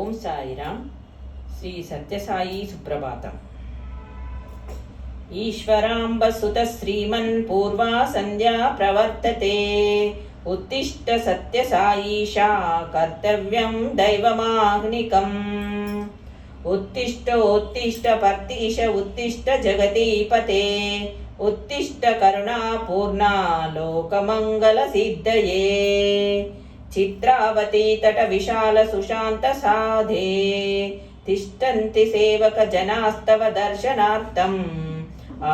ఓం సాయిరామ్. శ్రీ సత్యసాయి సుప్రభాతం. ఈశ్వరాంబసుత శ్రీమన్ పూర్వా సంధ్యా ప్రవర్తతే. ఉత్తిష్ట సత్యసాయిషా కర్తవ్యం దైవమాహ్నికం ఉత్తిష్టోత్తిష్ట పర్తీష ఉత్తిష్ట జగతీపతే ఉత్తిష్ట కరుణాపూర్ణా లోకమంగళ సిద్ధయే. चित्रावतीतटविशालसुशान्तसाधे तिष्ठन्ति सेवकजनास्तव दर्शनार्थम्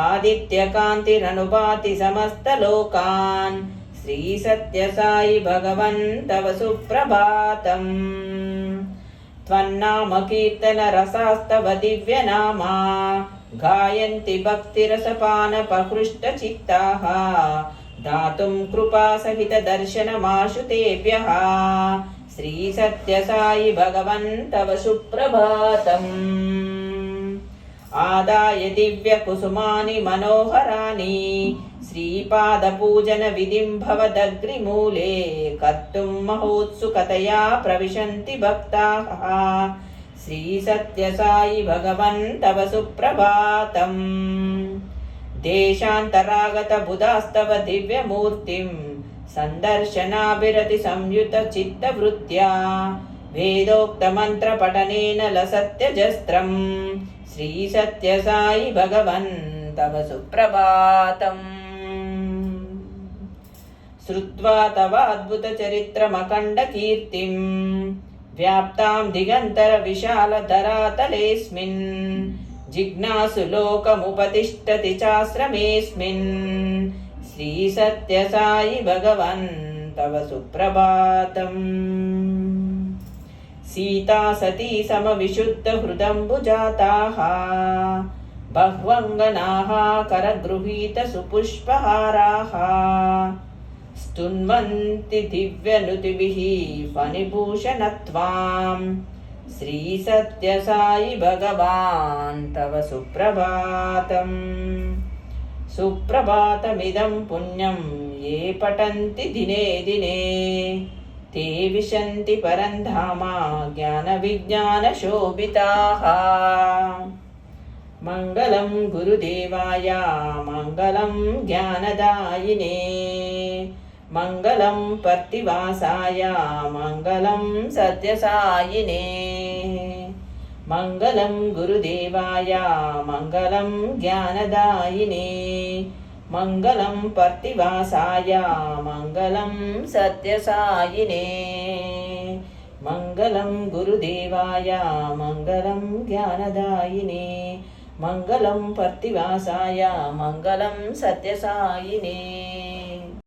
आदित्यकान्तिरनुपाति समस्तलोकान् श्रीसत्यसायि भगवन् तव सुप्रभातम् त्वन्नामकीर्तनरसास्तव दिव्यनामा गायन्ति भक्तिरसपानपकृष्टचित्ताः दातुं कृपासहितदर्शनमाशु तेभ्यः श्रीसत्यसायि भगवन् तव सुप्रभातम् आदाय दिव्यकुसुमानि मनोहराणि श्रीपादपूजनविधिं भवदग्रिमूले कर्तुं महोत्सुकतया प्रविशन्ति भक्ताः श्रीसत्यसायि भगवन् तव सुप्रभातम् देशान्तरागतबुधास्तव दिव्यमूर्तिं सन्दर्शनाभिरतिसंयुतचित्तवृत्त्या वेदोक्तमन्त्रपठनेन लसत्यजस्त्रम् श्रीसत्यसायि भगवन् तव सुप्रभातम् श्रुत्वा तव अद्भुतचरित्रमखण्डकीर्तिम् व्याप्तां दिगन्तरविशालधरातलेऽस्मिन् जिज्ञासु लोकमुपतिष्ठति चाश्रमेऽस्मिन् श्रीसत्यसायि भगवन् तव सुप्रभातम् सीता सती समविशुद्धहृदम्बुजाताः बह्वङ्गनाः करगृहीतसुपुष्पहाराः स्तुन्वन्ति दिव्यनुतिभिः फणिभूषणत्वाम् श्रीसत्यसायि भगवान् तव सुप्रभातम् सुप्रभातमिदं पुण्यं ये पठन्ति दिने दिने ते विशन्ति परन्धामा ज्ञानविज्ञानशोभिताः मङ्गलं गुरुदेवाय मङ्गलं ज्ञानदायिने మంగళం పర్తివాసాయ మంగళం సత్యసాయినే. మంగళం గురుదేవాయ మంగళం జ్ఞానదాయినే. మంగళం పర్తివాసాయ మంగళం సత్యసాయినే. మంగళం గురుదేవాయ మంగళం జ్ఞానదాయినే. మంగళం పర్తివాసాయ మంగళం సత్యసాయినే.